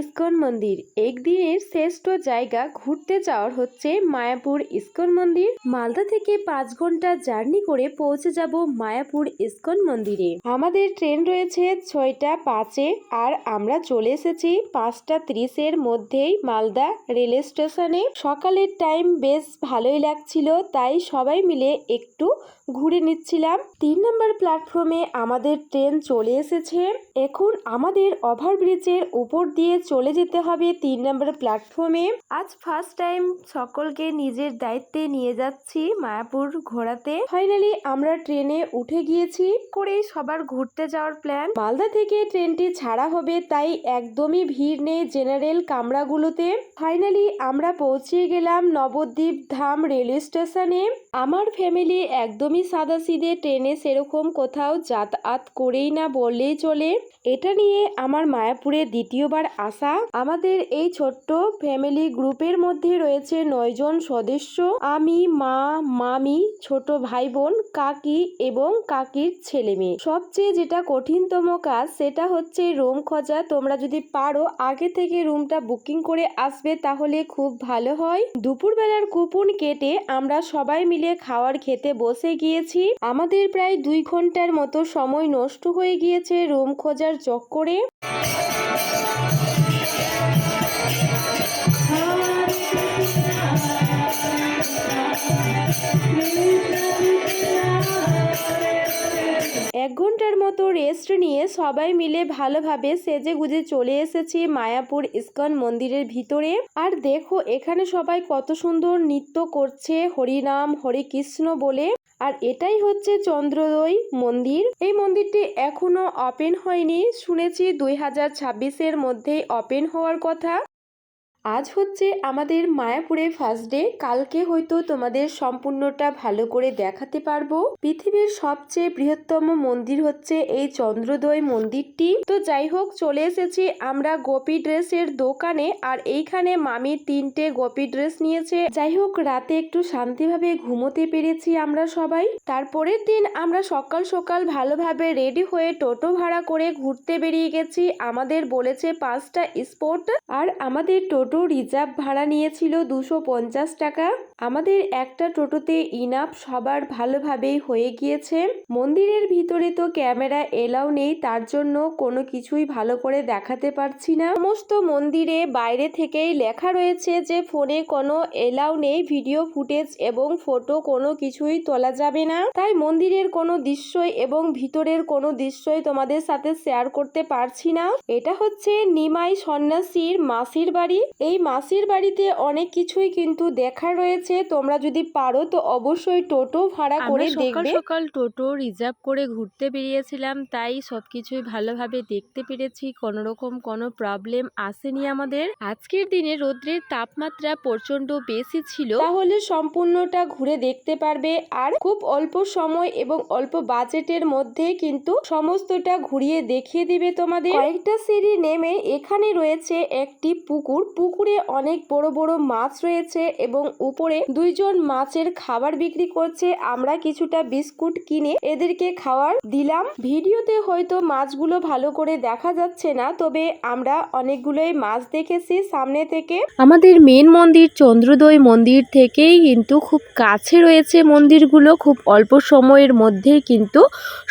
ISKCON মন্দির। একদিনের শ্রেষ্ঠ জায়গা ঘুরতে যাওয়ার হচ্ছে মায়াপুর ইস্কন মন্দির। মালদা থেকে পাঁচ ঘণ্টা জার্নি করে পৌঁছে যাব মায়াপুর ইস্কন মন্দিরে। আমাদের ট্রেন রয়েছে ছয়টা পাঁচে আর আমরা চলে এসেছি পাঁচটা ত্রিশের মধ্যেই মালদা রেল স্টেশনে। সকালের টাইম বেশ ভালোই লাগছিল, তাই সবাই মিলে একটু ঘুরে নিচ্ছিলাম। তিন নম্বর প্ল্যাটফর্মে আমাদের ট্রেন চলে এসেছে। এখন আমাদের ওভারব্রিজের উপর দিয়ে চলে যেতে হবে তিন নম্বর প্ল্যাটফর্মে আজ ফার্স্ট টাইম সকলকে নিজের দায়িত্বে নিয়ে যাচ্ছি মায়াপুর ঘোরাতে। ফাইনালি আমরা ট্রেনে উঠে গিয়েছি, করেই সবার ঘুরতে যাওয়ার প্ল্যান মালদা থেকে ট্রেনটি ছাড়া হবে, তাই একদমই ভিড় নেই জেনারেল কামরাগুলোতে। ফাইনালি আমরা পৌঁছে গেলাম নবদ্বীপ ধাম রেলওয়ে স্টেশনে আমার ফ্যামিলি একদমই সাদাসিদে ট্রেনে সেরকম কোথাও যাতায়াত করেই না বললেই চলে। এটা নিয়ে আমার মায়াপুরে দ্বিতীয়বার আসা আমাদের এই ছোট্ট ফ্যামিলি গ্রুপের মধ্যে রয়েছে নয়জন সদস্য। আমি, মা, মামি, ছোট ভাই বোন কাকি এবং কাকির ছেলে মেয়ে সবচেয়ে যেটা কঠিনতম কাজ, সেটা হচ্ছে রুম খোঁজা। তোমরা যদি পারো, আগে থেকে রুমটা বুকিং করে আসবে, তাহলে খুব ভালো হয়। দুপুরবেলার কুপন কেটে আমরা সবাই মিলে খাওয়ার খেতে বসে গিয়েছি। আমাদের প্রায় দুই ঘণ্টার মতো সময় নষ্ট হয়ে গিয়েছে রুম খোঁজার চক্করে। এক ঘণ্টার মতো রেস্ট নিয়ে সবাই মিলে ভালোভাবে সেজে গুজে চলে এসেছি মায়াপুর ইস্কন মন্দিরের ভিতরে। আর দেখো, এখানে সবাই কত সুন্দর নৃত্য করছে, হরিনাম, হরে কৃষ্ণ বলে। আর এটাই হচ্ছে চন্দ্রোদয় মন্দির। এই মন্দিরটি এখনও ওপেন হয়নি। শুনেছি দুই হাজার ছাব্বিশের মধ্যে ওপেন হওয়ার কথা। আজ হচ্ছে আমাদের মায়াপুরে ফার্স্ট ডে কালকে হয়তো তোমাদের সম্পূর্ণটা ভালো করে দেখাতে পারব। পৃথিবীর সবচেয়ে বৃহত্তম মন্দির হচ্ছে এই চন্দ্রোদয় মন্দিরটি। তো যাই হোক, চলে এসেছি আমরা গোপী ড্রেসের দোকানে আর এইখানে মামি তিনটে গোপী ড্রেস নিয়েছে। যাই হোক, রাতে একটু শান্তিভাবে ঘুমোতে পেরেছি আমরা সবাই। তারপরের দিন আমরা সকাল সকাল ভালোভাবে রেডি হয়ে টোটো ভাড়া করে ঘুরতে বেরিয়ে গেছি। আমাদের বলেছে পাঁচটা স্পট। আর আমাদের টোটো রিজার্ভ ভাড়া নিয়েছিল দুশো পঞ্চাশ টাকা। আমাদের একটা টোটোতে ইনাফ সবার ভালোভাবেই হয়ে গিয়েছে। মন্দিরের ভিতরে তো ক্যামেরা এলাও নেই, তার জন্য কোনো কিছুই ভালো করে দেখাতে পারছি না। সমস্ত মন্দিরে বাইরে থেকেই লেখা রয়েছে যে, ফোনে কোনো এলাও নেই, ভিডিও ফুটেজ এবং ফটো কোনো কিছুই তোলা যাবে না। তাই মন্দিরের কোনো দৃশ্যই এবং ভিতরের কোনো দৃশ্যই তোমাদের সাথে শেয়ার করতে পারছি না। এটা হচ্ছে নিমাই সন্ন্যাসীর মাসির বাড়ি। এই মাসির বাড়িতে অনেক কিছুই কিন্তু দেখা রয়েছে। তোমরা যদি পারো তো অবশ্যই টোটো ভাড়া করে দেখবে। সকাল টোটো রিজার্ভ করে ঘুরতে বেরিয়েছিলাম তাই সবকিছুই ভালোভাবে দেখতে পেরেছি কোনো রকম কোনো প্রবলেম আসেনি আমাদের। আজকের দিনে রোদ্রের তাপমাত্রা প্রচণ্ড বেশি ছিল। তাহলে সম্পূর্ণটা ঘুরে দেখতে পারবে আর খুব অল্প সময় এবং অল্প বাজেটের মধ্যে কিন্তু সমস্তটা ঘুরিয়ে দেখিয়ে দিবে তোমাদের। কয়েকটা সিঁড়ি নেমে এখানে রয়েছে একটি পুকুর। পুকুরে অনেক বড় বড় মাছ রয়েছে এবং উপরে দুইজন মাছের খাবার বিক্রি করছে, আমরা কিছুটা বিস্কুট কিনে এদেরকে খাওয়ার দিলাম। ভিডিওতে হয়তো মাছগুলো ভালো করে দেখা যাচ্ছে না, তবে আমরা অনেকগুলোই মাছ দেখেছি সামনে থেকে। আমাদের মেন মন্দির চন্দ্রোদয় মন্দির থেকেই কিন্তু খুব কাছে রয়েছে মন্দিরগুলো, খুব অল্প সময়ের মধ্যেই কিন্তু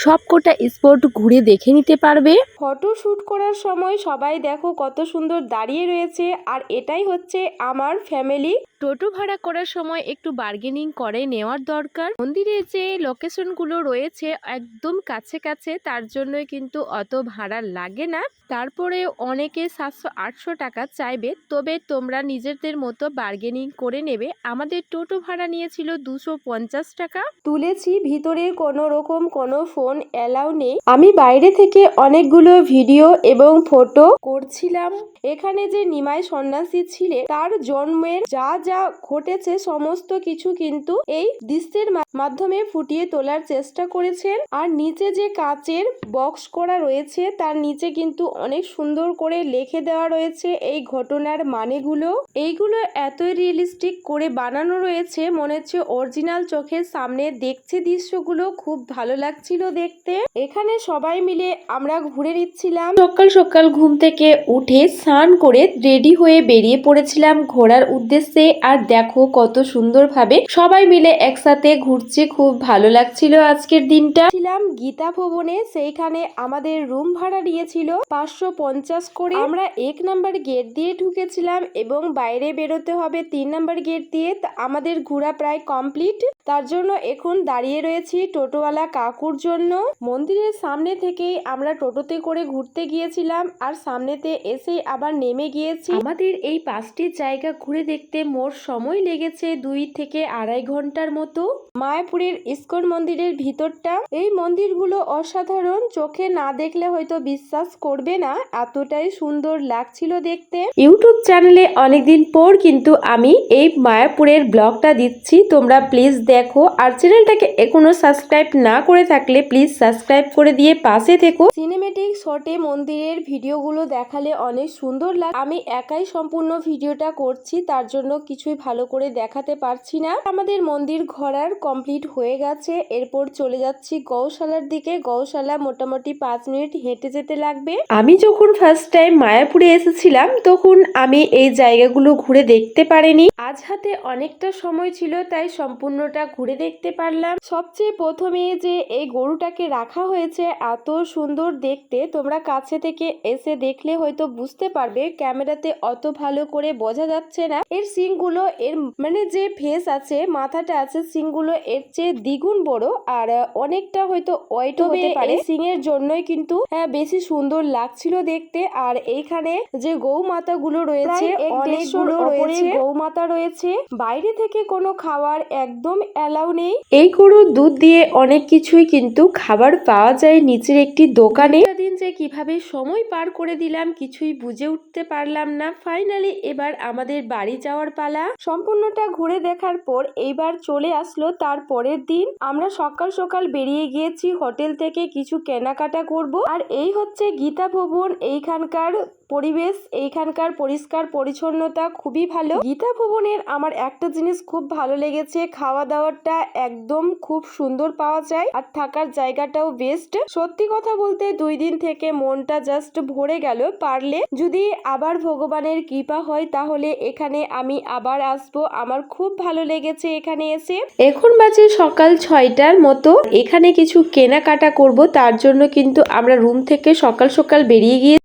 সবকটা স্পট ঘুরে দেখে নিতে পারবে। ফটো শ্যুট করার সময় সবাই দেখো কত সুন্দর দাঁড়িয়ে রয়েছে, আর এটাই হচ্ছে আমার ফ্যামিলি টোটো ভাড়া করার সময় একটু বার্গেনিং করে নেওয়ার দরকার। মন্দিরে যে লোকেশনগুলো রয়েছে একদম কাছে কাছে, তার জন্যই কিন্তু অত ভাড়া লাগে না। তারপরে অনেকে সাতশো, আটশো টাকা চাইবে, তবে তোমরা নিজেদের মতো বার্গেনিং করে নেবে। আমাদের টোটো ভাড়া নিয়েছিল দুশো পঞ্চাশ টাকা। তুলেছি, ভিতরে কোনো রকম কোনো ফোন অ্যালাউ নেই। আমি বাইরে থেকে অনেকগুলো ভিডিও এবং ফটো করছিলাম। এখানে যে নিমাই সন্ন্যাসী ছিলে, তার জন্মের যা যা ঘটেছে সমস্ত কিছু কিন্তু এই দৃশ্যের মাধ্যমে ফুটিয়ে তোলার চেষ্টা করেছেন। আর নিচে যে কাচের বক্স করা রয়েছে, তার নিচে কিন্তু অনেক সুন্দর করে লিখে দেওয়া রয়েছে এই ঘটনার মানেগুলো। এইগুলো এতই রিয়েলিস্টিক করে বানানো রয়েছে, মনে হচ্ছে অরিজিনাল চোখের সামনে দেখছে দৃশ্যগুলো। খুব ভালো লাগছিল দেখতে। এখানে সবাই মিলে আমরা ঘুরে নিচ্ছিলাম। সকাল সকাল ঘুম থেকে উঠে স্নান করে রেডি হয়ে বেরিয়ে পড়েছিলাম ঘোরার উদ্দেশ্যে। আর দেখো কত সুন্দরভাবে সবাই মিলে একসাথে ঘুরছে, খুব ভালো লাগছিল আজকের দিনটা। ছিলাম গীতা ভবনে, সেইখানে আমাদের রুম ভাড়া নিয়েছিল পাঁচশো পঞ্চাশ করে। আমরা এক নাম্বার গেট দিয়ে ঢুকেছিলাম এবং বাইরে বেরোতে হবে তিন নাম্বার গেট দিয়ে। আমাদের ঘোরা প্রায় কমপ্লিট। তার জন্য এখন দাঁড়িয়ে রয়েছি টোটোওয়ালা কাকুর জন্য। মন্দিরের সামনে থেকেই আমরা টোটোতে করে ঘুরতে গিয়েছিলাম। আর সামনেতে এসেই আবার নেমে গিয়েছি। আমাদের এই পাঁচটি জায়গা ঘুরে দেখতে মোট সময় লেগেছে দুই থেকে আড়াই ঘণ্টার মতো। মায়াপুরের ইস্কন মন্দিরের ভিতরটা এই মন্দিরগুলো অসাধারণ। চোখে না দেখলে হয়তো বিশ্বাস করবে না এতটাই সুন্দর লাগছিল দেখতে। ইউটিউব চ্যানেলে অনেকদিন পর কিন্তু আমি এই মায়াপুরের ব্লগটা দিচ্ছি। তোমরা প্লিজ দেখো। আর চ্যানেলটাকে এখনও সাবস্ক্রাইব না করে থাকলে প্লিজ সাবস্ক্রাইব করে দিয়ে পাশে থেকো। সিনেমেটিক শটে মন্দিরের ভিডিওগুলো দেখালে অনেক সুন্দর লাগে আমি একাই সম্পূর্ণ ভিডিওটা করছি, তার জন্য কিছুই ভালো করে দেখাতে পারছি না। আমাদের মন্দির ঘোরার কমপ্লিট হয়ে গেছে। এরপর চলে যাচ্ছি গৌশালার দিকে। গৌশালা মোটামুটি পাঁচ মিনিট হেঁটে যেতে লাগবে। আমি যখন ফার্স্ট টাইম মায়াপুরে এসেছিলাম, তখন আমি এই জায়গাগুলো ঘুরে দেখতে পারিনি। আজ হাতে অনেকটা সময় ছিল, তাই সম্পূর্ণটা ঘুরে দেখতে পারলাম। সবচেয়ে প্রথমে যে এই গরুটাকে রাখা হয়েছে, এত সুন্দর দেখতে। তোমরা কাছে থেকে এসে দেখলে হয়তো বুঝতে পারবে ক্যামেরাতে অত ভালো করে বোঝা যাচ্ছে না। এর সিংগুলো এর মানে যে ফেস আছে মাথাটা আছে সিংগুলো এর চেয়ে দ্বিগুণ বড় আর অনেকটা হয়তো ওয়েট হতে পারে। সিং এর জন্যই কিন্তু আহ, বেশি সুন্দর লাগছিল দেখতে। আর এইখানে যে গৌ মাতা গুলো রয়েছে অনেকগুলো রয়েছে। গৌ মাতা রয়েছে। বাইরে থেকে কোনো খাবার একদম অ্যালাউ নেই। এই গরুর দুধ দিয়ে অনেক কিছুই কিন্তু খাবার পাওয়া যায় নিচের একটি দোকানে। দিন যে কীভাবে সময় পার করে দিলাম কিছুই বুঝে উঠতে পারলাম না। ফাইনালি এবার আমাদের বাড়ি যাওয়ার পালা। সম্পূর্ণটা ঘুরে দেখার পর এইবার চলে আসলো তার পরের দিন। আমরা সকাল সকাল বেরিয়ে গিয়েছি। হোটেল থেকে কিছু কেনাকাটা করব। আর এই হচ্ছে গীতা ভবন। এইখানকার পরিবেশ, এইখানকার পরিষ্কার পরিচ্ছন্নতা খুবই ভালো। গীতা ভবনের আমার একটা জিনিস খুব ভালো লেগেছে খাওয়া দাওয়াটা একদম খুব সুন্দর পাওয়া যায় আর থাকার জায়গাটাও বেস্ট সত্যি কথা বলতে দুই দিন থেকে মনটা জাস্ট ভরে গেল পারলে। যদি আবার ভগবানের কৃপা হয় তাহলে এখানে আমি আবার আসব। আমার খুব ভালো লেগেছে এখানে এসে। এখন বাজে সকাল ছয়টার মতো। এখানে কিছু কেনাকাটা করব, তার জন্য কিন্তু আমরা রুম থেকে সকাল সকাল বেরিয়ে গিয়ে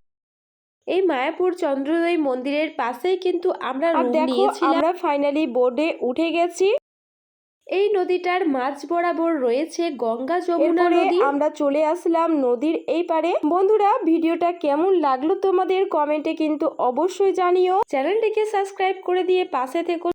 এই মায়াপুর চন্দ্রোদয় মন্দিরের পাশেই কিন্তু আমরা রুম নিয়েছিলাম। আমরা ফাইনালি বোর্ডে উঠে গেছি। এই নদীটার মাঝ বরাবর রয়েছে গঙ্গা যমুনা নদী। আমরা চলে আসলাম নদীর এই পারে। বন্ধুরা ভিডিওটা কেমন লাগল তোমাদের কমেন্টে কিন্তু অবশ্যই জানিও। চ্যানেলটিকে সাবস্ক্রাইব করে দিয়ে পাশে থেকো।